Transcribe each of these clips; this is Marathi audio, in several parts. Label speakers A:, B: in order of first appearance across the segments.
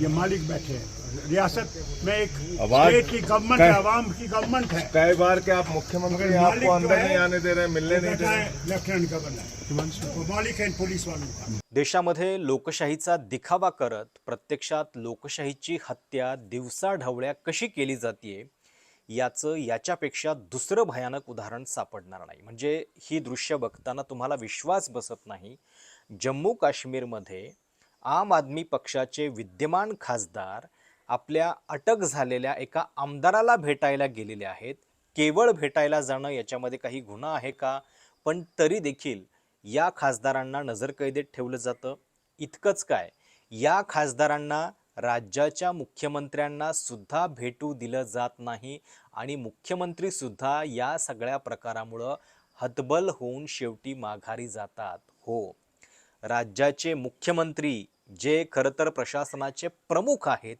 A: ये मालिक बैठे हैं। रियासत में एक स्टेट की गवर्नमेंट है आवाम की गवर्नमेंट है।
B: कई बार के आप मुख्यमंत्री आपको अंदर
A: है,
B: नहीं आने दे रहे मिलने नहीं दे रहे।
A: है लेफ्टिनेंट गवर्नर मालिक है पुलिस वालों
C: देशामध्ये लोकशाहीचा दिखावा करत प्रत्यक्षात लोकशाहीची हत्या दिवसाढवळ्या कशी केली जाते याचं याच्यापेक्षा दुसरं भयानक उदाहरण सापडणार नाही. म्हणजे ही दृश्य बघताना तुम्हाला विश्वास बसत नाही. जम्मू काश्मीरमध्ये आम आदमी पक्षाचे विद्यमान खासदार आपल्या अटक झालेल्या एका आमदाराला भेटायला गेलेले आहेत. केवळ भेटायला जाणं याच्यामध्ये काही गुन्हा आहे का? पण तरी देखील या खासदारांना नजरकैदेत ठेवलं जातं. इतकंच काय या खासदारांना राज्याच्या मुख्यमंत्र्यांना सुद्धा भेटू दिलं जात नाही आणि मुख्यमंत्री सुद्धा या सगळ्या प्रकारामुळं हतबल होऊन शेवटी माघारी जातात. हो राज्याचे मुख्यमंत्री जे खरं तर प्रशासनाचे प्रमुख आहेत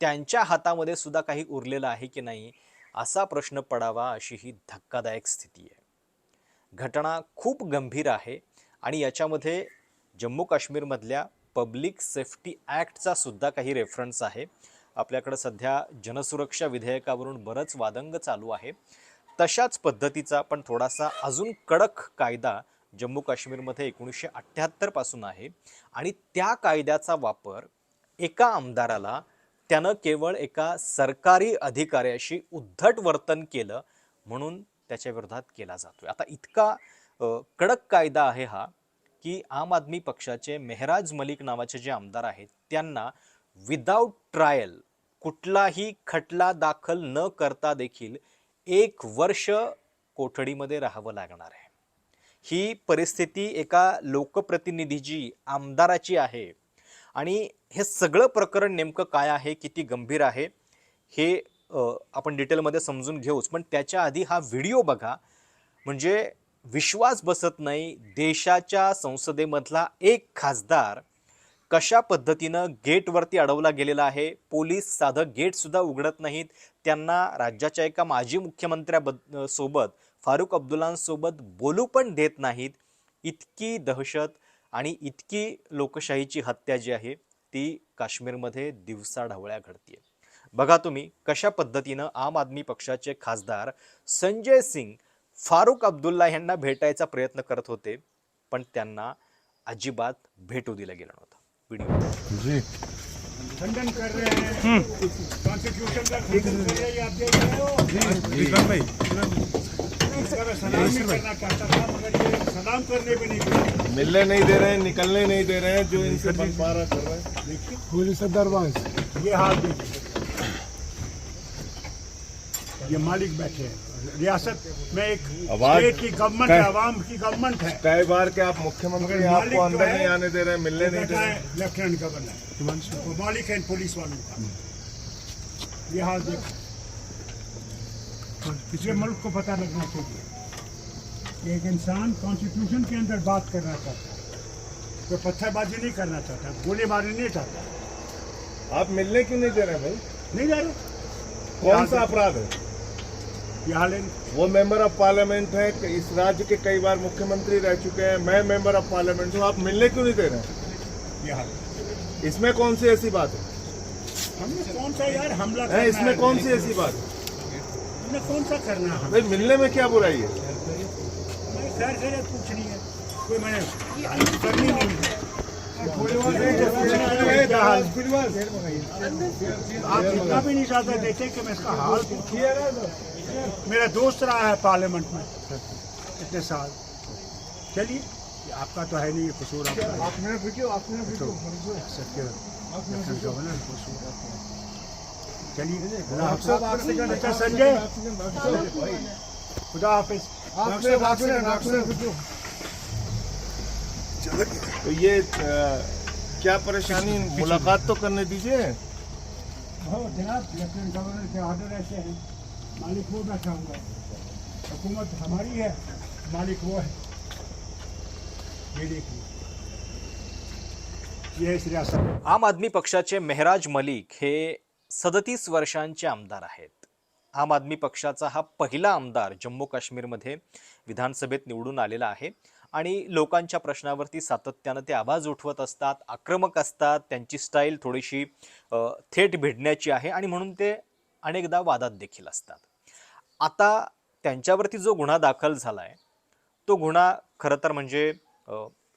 C: त्यांच्या हातामध्ये सुद्धा काही उरलेलं आहे की नाही असा प्रश्न पडावा अशी ही धक्कादायक स्थिती आहे. घटना खूप गंभीर आहे आणि याच्यामध्ये जम्मू काश्मीरमधल्या पब्लिक सेफ्टी ॲक्टचा सुद्धा काही रेफरन्स आहे. आपल्याकडं सध्या जनसुरक्षा विधेयकावरून बरंच वादंग चालू आहे. तशाच पद्धतीचा पण थोडासा अजून कडक कायदा जम्मू काश्मीरमध्ये एकोणीसशे अठ्ठ्याहत्तरपासून आहे. आणि त्या कायद्याचा वापर एका आमदाराला त्यानं केवळ एका सरकारी अधिकाऱ्याशी उद्धट वर्तन केलं म्हणून त्याच्या विरोधात केला जातोय. आता इतका कडक कायदा आहे हा की आम आदमी पक्षाचे मेहराज मलिक नावाचे जे आमदार आहेत त्यांना विदाऊट ट्रायल कुठलाही खटला दाखल न करता देखील एक वर्ष कोठडीमध्ये राहावं लागणार आहे. ही परिस्थिती एका लोकप्रतिनिधीची आमदाराची आहे. आणि हे सगळं प्रकरण नेमकं काय आहे किती गंभीर आहे हे आपण डिटेलमध्ये समजून घेऊच. पण त्याच्या आधी हा व्हिडिओ बघा. म्हणजे विश्वास बसत नाही देशाच्या संसदेमधला एक खासदार कशा पद्धतीनं गेटवरती अडवला गेलेला आहे पोलीस साधं गेटसुद्धा उघडत नाहीत. त्यांना राज्याच्या एका माजी मुख्यमंत्र्याबद्द सोबत फारुख अब्दुल्लांसोबत बोलू पण देत नाहीत. इतकी दहशत आणि इतकी लोकशाहीची हत्या जी आहे ती काश्मीरमध्ये दिवसाढवळ्या घडतीये. बघा तुम्ही कशा पद्धतीनं आम आदमी पक्षाचे खासदार संजय सिंग फारुख अब्दुल्ला यांना भेटायचा प्रयत्न करत होते पण त्यांना अजिबात भेटू दिलं गेलं नव्हतं. व्हिडिओ.
A: का सलाम करना चाहता था मगर ये सलाम करने भी नहीं
B: मिलने नहीं दे रहे हैं निकलने नहीं दे रहे हैं जो इनसे बंटवारा कर रहे हैं।
A: देखिए
D: पुलिस दरबार
A: ये हाल देखिए। ये मालिक बैठे हैं। रियासत में एक
B: आवाज-
A: स्टेट की गवर्नमेंट है आवाम की गवर्नमेंट है।
B: कई बार के आप मुख्यमंत्री आपको अंदर नहीं आने दे रहे हैं मिलने नहीं दे रहे
A: है लेफ्टिनेंट गवर्नर मालिक है पुलिस वालों का। ये हाल देखो पिछले मुल्क को पता लगना चाहिए। एक इंसान कॉन्स्टिट्यूशन के अंदर बात करना चाहता है कोई पत्थरबाजी नहीं करना चाहता गोलीबारी नहीं चाहता।
B: आप मिलने क्यों नहीं दे रहे भाई?
A: नहीं जा रहे।
B: कौन सा अपराध है? वो मेंबर ऑफ़ पार्लियामेंट है इस राज्य के कई बार मुख्यमंत्री रह चुके हैं मैं मेंबर ऑफ़ पार्लियामेंट हूँ आप मिलने क्यों नहीं दे रहे हैं?
A: ये हाल
B: इसमें कौन सी ऐसी बात है?
A: हमने कौन सा यार हमला
B: हैं, इसमें कौन सी ऐसी बात है?
A: हमने कौन सा करना है?
B: भाई मिलने में क्या बुराई है?
A: मैं खैर खैरियत पूछनी है। कोई मैंने करनी नहीं है। आप इतना भी नहीं चाहते देखे कि मैं इसका हाल। मेरा दोस्त रहा है पार्लियामेंट में इतने साल। चलिए आपका तो है नहीं ये कसूर आपका चलिए। अच्छा संजय खुदा हाफिज।
B: तो ये क्या परेशानी? मुलाकात तो करने दीजिए।
A: हो जनाब लेफ्टिनेंट गवर्नर के ऑर्डर ऐसे हैं। मालिक वो बैठा हुआ है। हुकूमत हमारी है मालिक वो है। ये देखिए। है
C: आम आदमी पक्षाचे मेहराज मलिक हे सदतीस वर्षांचे आमदार आहेत. आम आदमी पक्षाचा हा पहिला आमदार जम्मू काश्मीरमध्ये विधानसभेत निवडून आलेला आहे. आणि लोकांच्या प्रश्नावरती सातत्यानं ते आवाज उठवत असतात आक्रमक असतात त्यांची स्टाईल थोडीशी थेट भिडण्याची आहे आणि म्हणून ते अनेकदा वादात देखील असतात. आता त्यांच्यावरती जो गुन्हा दाखल झाला आहे तो गुन्हा खरं तर म्हणजे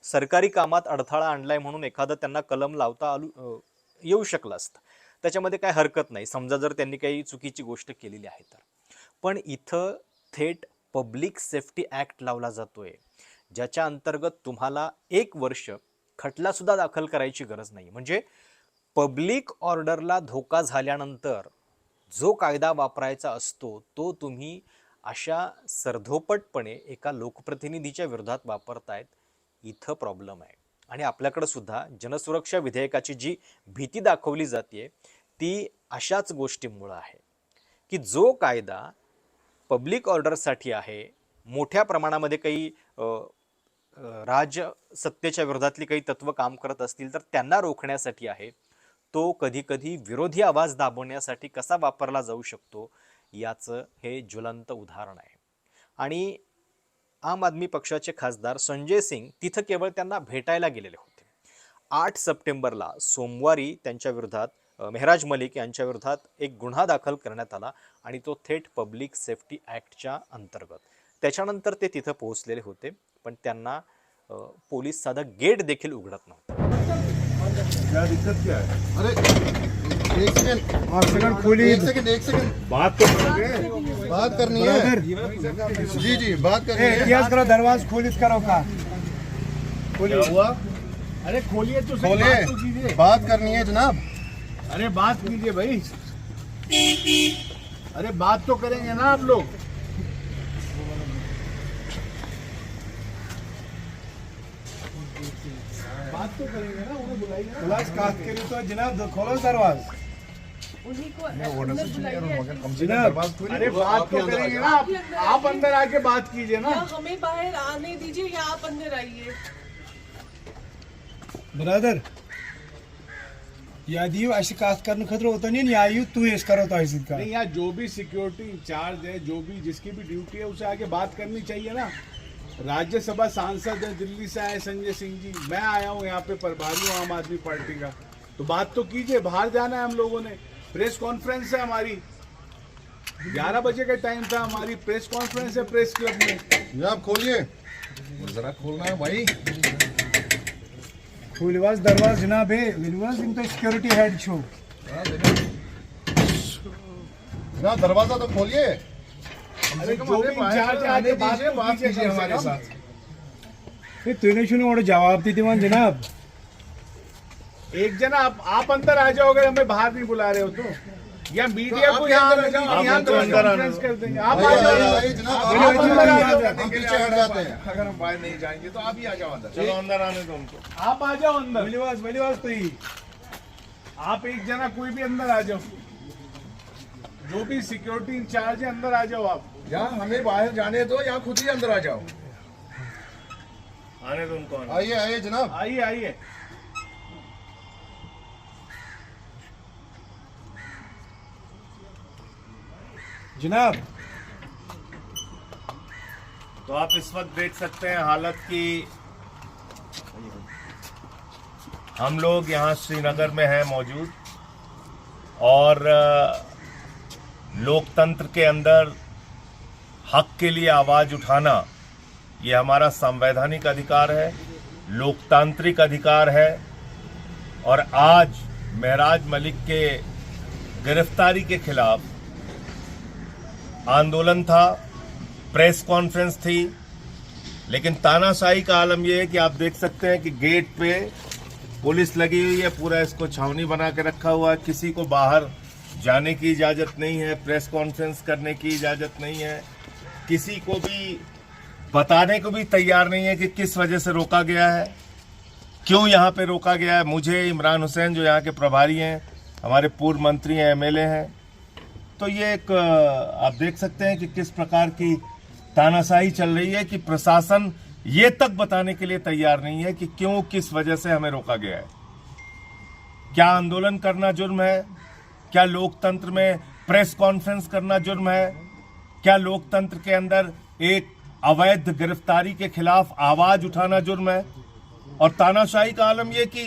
C: सरकारी कामात अडथळा आणलाय म्हणून एखादं त्यांना कलम लावता आलू येऊ शकलं असतं. त्याच्यामध्ये काय हरकत नाही. समजा जर त्यांनी काही चुकीची गोष्ट केलेली आहे तर. पण इथं थेट पब्लिक सेफ्टी ॲक्ट लावला जातोय. ज्याच्या अंतर्गत तुम्हाला एक वर्ष खटलासुद्धा दाखल करायची गरज नाही. म्हणजे पब्लिक ऑर्डरला धोका झाल्यानंतर जो कायदा वापरायचा असतो तो तुम्ही अशा सरधोपटपणे एका लोकप्रतिनिधीच्या विरोधात वापरतायत. इथं प्रॉब्लेम आहे. आणि आपल्याकडं सुद्धा जनसुरक्षा विधेयकाची जी भीती दाखवली जाते ती अशाच गोष्टींमुळं आहे की जो कायदा पब्लिक ऑर्डरसाठी आहे मोठ्या प्रमाणामध्ये काही अ, सत्तेच्या राजसत्तेच्या विरोधातली काही तत्व काम करत असतील तर त्यांना रोखण्यासाठी आहे तो कधीकधी विरोधी आवाज दाबवण्यासाठी कसा वापरला जाऊ शकतो याचं हे ज्वलंत उदाहरण आहे. आणि आम आदमी पक्षाचे खासदार संजय सिंग तिथं केवळ त्यांना भेटायला गेलेले होते. आठ सप्टेंबरला सोमवारी त्यांच्या विरोधात मेहराज मलिक यांच्या विरोधात एक गुन्हा दाखल करण्यात आला आणि तो थेट पब्लिक सेफ्टी ॲक्टच्या अंतर्गत. त्याच्यानंतर ते तिथं पोहोचलेले होते पण त्यांना पोलीस साधं गेट देखील उघडत नव्हतं.
B: क्या दिक्कत क्या है?
E: अरे एक सेकंड
D: सेकंड खोलिए।
E: एक सेकंड एक सेकंड
B: बात तो करोगे
E: बात करनी है। जी जी बात करनी है।
D: इतिहास करो दरवाज करो का
B: हुआ?
F: अरे खोलिए तो
E: खोलिए।
F: बात तो
E: बात करनी है जनाब।
F: अरे बात कीजिए भाई। अरे बात तो करेंगे ना आप लोग बात तो
D: तो जनाब खोलो दरवाज।
G: उन्हीं को अंदर बुलाइए
D: जनाब
F: अरे बात तो करेंगे ना आप अंदर आके बात कीजिए ना।
G: हमें बाहर आने दीजिए या आप अंदर आइए।
D: ब्रदर यादी अशी कास्ट करने खतरा होता नहीं या तू येस करो तो ऐसे का
F: नहीं यहाँ जो भी सिक्योरिटी इंचार्ज है जो भी जिसकी भी ड्यूटी है उसे आगे बात करनी चाहिए ना। राज्यसभा सांसद है दिल्ली से आए संजय सिंह जी। मैं आया हूँ यहाँ पे प्रभारी हूँ आम आदमी पार्टी का। तो बात तो कीजिए बाहर जाना है हम लोगों ने। प्रेस कॉन्फ्रेंस है हमारी। ग्यारह बजे का टाइम था हमारी। प्रेस कॉन्फ्रेंस है प्रेस क्लब में।
E: जनाब खोलिए। जरा खोलना है भाई।
D: खोलिवास दरवाज जनाब है। तो सिक्योरिटी हेड शो
E: जनाब। दरवाज़ा तो खोलिए।
F: तो
D: तूने सुनो और जवाब दी दीवान जनाब?
F: एक जना आप आप अंदर आ जाओगे हमें बाहर नहीं बुला रहे हो तो। या मीडिया को
E: यहाँ आप अंदर अंदर
F: कॉन्फ्रेंस कर देंगे। आप आ जाओ।
B: अगर हम बाहर नहीं जाएँगे तो आप ही आ जाओ अंदर। चलो अंदर आने दो
F: आप आ जाओ अंदर।
D: विलवास विलवास तो ही।
F: आप एक जना कोई भी अंदर आ जाओ। जो भी सिक्योरिटी इंचार्ज है अंदर आ जाओ आप।
B: यहाँ हमें बाहर जाने दो या खुद ही अंदर आ जाओ। आने दो उनको
E: आइए आइए जनाब।
F: आइए आइए।
D: जनाब।
B: तो आप इस वक्त देख सकते हैं हालत की हम लोग यहाँ श्रीनगर में हैं मौजूद और लोकतंत्र के अंदर हक के लिए आवाज़ उठाना, ये हमारा संवैधानिक अधिकार है, लोकतांत्रिक अधिकार है, और आज महराज मलिक के गिरफ्तारी के खिलाफ आंदोलन था, प्रेस कॉन्फ्रेंस थी, लेकिन तानाशाही का आलम यह है कि आप देख सकते हैं कि गेट पे पुलिस लगी हुई है, पूरा इसको छावनी बना के रखा हुआ है, किसी को बाहर जाने की इजाज़त नहीं है, प्रेस कॉन्फ्रेंस करने की इजाज़त नहीं है। किसी को भी बताने को भी तैयार नहीं है कि किस वजह से रोका गया है। क्यों यहाँ पे रोका गया है? मुझे इमरान हुसैन जो यहाँ के प्रभारी हैं, हमारे पूर्व मंत्री हैं, एमएलए हैं तो ये एक आप देख सकते हैं कि किस प्रकार की तानाशाही चल रही है कि प्रशासन ये तक बताने के लिए तैयार नहीं है कि क्यों, किस वजह से हमें रोका गया है। क्या आंदोलन करना जुर्म है? क्या लोकतंत्र में प्रेस कॉन्फ्रेंस करना जुर्म है? क्या लोकतंत्र के अंदर एक अवैध गिरफ्तारी के खिलाफ आवाज उठाना जुर्म है? और तानाशाही का आलम यह कि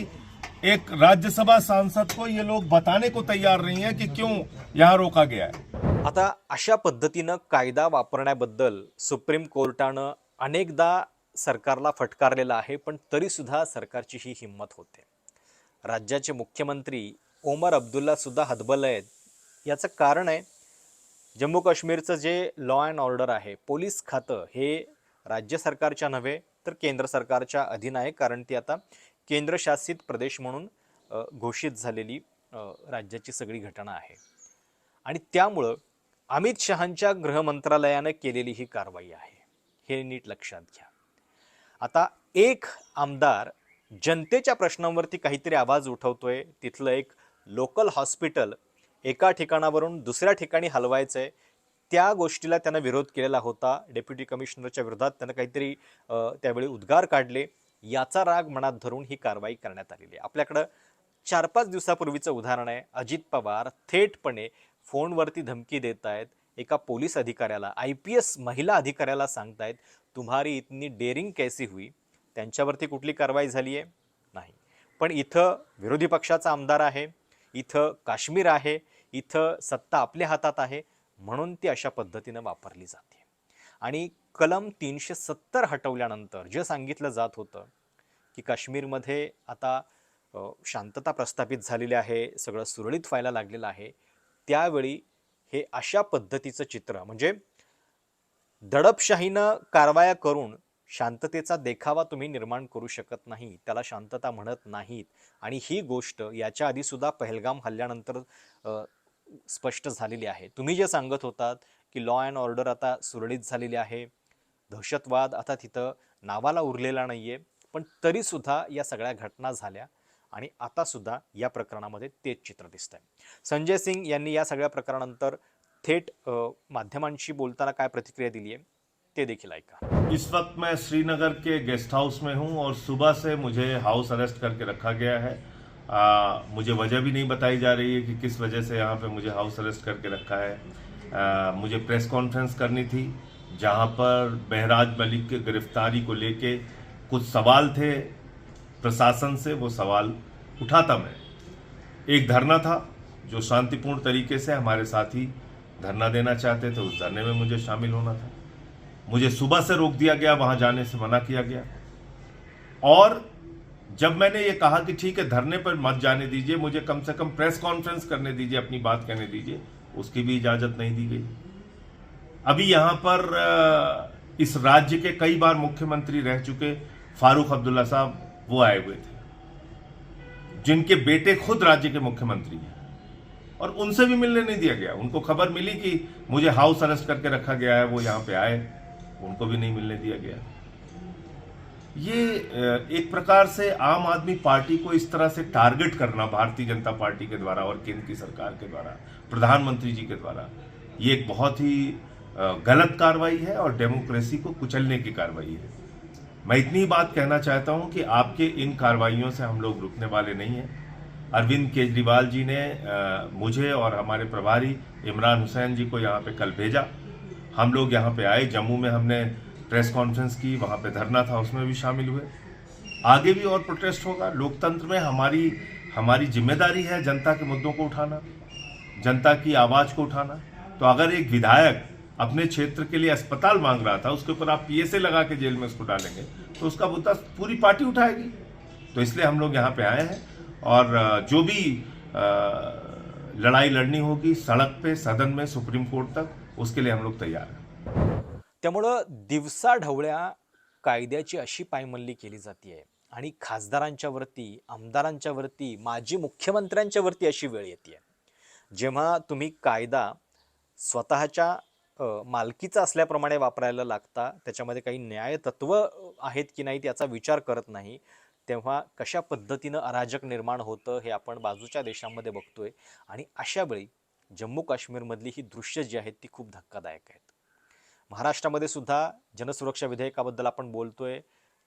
B: एक राज्यसभा सांसद को ये लोग बताने को तैयार नहीं है कि क्यों यहाँ रोका गया है।
C: आता अशा पद्धतीनं कायदा वापरण्याबद्दल सुप्रीम कोर्टानं अनेकदा सरकारला फटकारलेलं आहे पण तरीसुद्धा सरकारची ही हिंमत होते. राज्याचे मुख्यमंत्री ओमर अब्दुल्लासुद्धा हतबल आहेत. याचं कारण आहे जम्मू काश्मीरचं जे लॉ अँड ऑर्डर आहे पोलीस खातं हे राज्य सरकारच्या नव्हे तर केंद्र सरकारच्या अधीन आहे कारण ती आता केंद्रशासित प्रदेश म्हणून घोषित झालेली राज्याची सगळी घटना आहे. आणि त्यामुळं अमित शहांच्या गृह मंत्रालयानं केलेली ही कारवाई आहे. हे नीट लक्षात घ्या. आता एक आमदार जनतेच्या प्रश्नांवरती काहीतरी आवाज उठवतोय तिथलं एक लोकल हॉस्पिटल एका ठिकाणावरून दुसऱ्या ठिकाणी हलवायचं आहे त्या गोष्टीला त्यानं विरोध केलेला होता. डेप्युटी कमिशनरच्या विरोधात त्यानं काहीतरी त्यावेळी उद्गार काढले. याचा राग मनात धरून ही कारवाई करण्यात आलेली आहे. आपल्याकडं चार पाच दिवसापूर्वीचं उदाहरण आहे. अजित पवार थेटपणे फोनवरती धमकी देत आहेत एका पोलीस अधिकाऱ्याला आय पी एस महिला अधिकाऱ्याला सांगतायत तुम्हारी इतनी डेअरिंग कैसी हुई? त्यांच्यावरती कुठली कारवाई झाली आहे? नाही. पण इथं विरोधी पक्षाचा आमदार आहे. इथं काश्मीर आहे. इथं सत्ता आपल्या हातात आहे म्हणून ती अशा पद्धतीनं वापरली जाते. आणि कलम तीनशे सत्तर हटवल्यानंतर जे सांगितलं जात होतं की काश्मीरमध्ये आता शांतता प्रस्थापित झालेली आहे सगळं सुरळीत व्हायला लागलेलं आहे त्यावेळी हे अशा पद्धतीचं चित्र म्हणजे दडपशाहीनं कारवाया करून शांततेचा देखावा तुम्ही निर्माण करू शकत नाही त्याला शांतता म्हणत नाहीत. आणि ही गोष्ट याच्या आधी सुद्धा पहलगाम हल्ल्यानंतर स्पष्ट झालेली आहे. तुम्ही जे सांगत होतात की लॉ अँड ऑर्डर आता सुरळीत झालेली आहे दहशतवाद आता तिथं नावाला उरलेला नाही आहे पण तरीसुद्धा या सगळ्या घटना झाल्या आणि आतासुद्धा या प्रकरणामध्ये तेच चित्र दिसतंय. संजय सिंग यांनी या सगळ्या प्रकरणानंतर थेट माध्यमांशी बोलताना काय प्रतिक्रिया दिली आहे ते देखील ऐका.
B: इस वक्त मैं श्रीनगर के गेस्ट हाउस में हूं और सुबह से मुझे हाउस अरेस्ट करके रखा गया है। आ, मुझे वजह भी नहीं बताई जा रही है कि किस वजह से यहाँ पे मुझे हाउस अरेस्ट करके रखा है। आ, मुझे प्रेस कॉन्फ्रेंस करनी थी जहाँ पर बहराज मलिक के गिरफ्तारी को लेके कुछ सवाल थे। प्रशासन से वो सवाल उठाता मैं। एक धरना था जो शांतिपूर्ण तरीके से हमारे साथी धरना देना चाहते थे उस धरने में मुझे शामिल होना था। मुझे सुबह से रोक दिया गया वहाँ जाने से मना किया गया। और जब मैंने ये कहा कि ठीक है, धरने पर मत जाने दीजिए, मुझे कम से कम प्रेस कॉन्फ्रेंस करने दीजिए, अपनी बात कहने दीजिए, उसकी भी इजाज़त नहीं दी गई। अभी यहाँ पर इस राज्य के कई बार मुख्यमंत्री रह चुके, फारूक अब्दुल्ला साहब, वो आए हुए थे, जिनके बेटे खुद राज्य के मुख्यमंत्री हैं, और उनसे भी मिलने नहीं दिया गया। उनको खबर मिली कि मुझे हाउस अरेस्ट करके रखा गया है, वो यहाँ पे आए, उनको भी नहीं मिलने दिया गया। ये एक प्रकार से आम आदमी पार्टी को इस तरह से टारगेट करना, भारतीय जनता पार्टी के द्वारा और केंद्र की सरकार के द्वारा, प्रधानमंत्री जी के द्वारा, ये एक बहुत ही गलत कार्रवाई है और डेमोक्रेसी को कुचलने की कार्रवाई है। मैं इतनी बात कहना चाहता हूँ कि आपके इन कार्रवाइयों से हम लोग रुकने वाले नहीं हैं। अरविंद केजरीवाल जी ने मुझे और हमारे प्रभारी इमरान हुसैन जी को यहाँ पे कल भेजा। हम लोग यहाँ पे आए, जम्मू में हमने प्रेस कॉन्फ्रेंस की, वहाँ पे धरना था, उसमें भी शामिल हुए। आगे भी और प्रोटेस्ट होगा। लोकतंत्र में हमारी हमारी ज़िम्मेदारी है जनता के मुद्दों को उठाना, जनता की आवाज़ को उठाना। तो अगर एक विधायक अपने क्षेत्र के लिए अस्पताल मांग रहा था, उसके ऊपर आप पीएसए लगा के जेल में उसको डालेंगे तो उसका मुद्दा पूरी पार्टी उठाएगी। तो इसलिए हम लोग यहाँ पे आए हैं और जो भी लड़ाई लड़नी होगी, सड़क पे, सदन में, सुप्रीम कोर्ट तक, उसके लिए हम लोग तैयार हैं।
C: त्यामुळं दिवसा ढवळ्या कायद्याची अशी पायमल्ली केली जाते आणि खासदारांच्या वरती आमदारांच्या वरती माजी मुख्यमंत्र्यांच्या वरती अशी वेळ येते जेव्हा तुम्ही कायदा स्वतःच्या मालकीचा असल्याप्रमाणे वापरायला लागता त्याच्यामध्ये काही न्याय तत्व आहेत की नाही याचा विचार करत नाही तेव्हा कशा पद्धतीनं अराजक निर्माण होतं हे आपण बाजूच्या देशांमध्ये बघतोय. आणि अशावेळी जम्मू काश्मीरमधली ही दृश्य जी आहेत ती खूप धक्कादायक आहेत. महाराष्ट्रामध्ये सुद्धा जनसुरक्षा विधेयकाबद्दल आपण बोलतोय.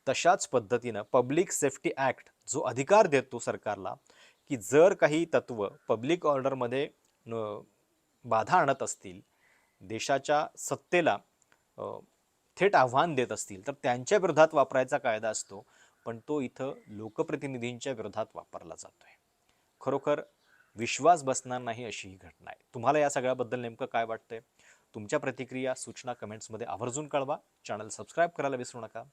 C: तशाच पद्धतीनं पब्लिक सेफ्टी ॲक्ट जो अधिकार देतो सरकारला की जर काही तत्त्व पब्लिक ऑर्डरमध्ये बाधा आणत असतील देशाच्या सत्तेला थेट आव्हान देत असतील तर त्यांच्या विरोधात वापरायचा कायदा असतो पण तो इथं लोकप्रतिनिधींच्या विरोधात वापरला जातो आहे खरोखर विश्वास बसणार नाही अशी ही घटना आहे. तुम्हाला या सगळ्याबद्दल नेमकं काय वाटतंय? तुमच्या प्रतिक्रिया सूचना कमेंट्समध्ये आवर्जून कळवा. चॅनल सबस्क्राईब करायला विसरू नका.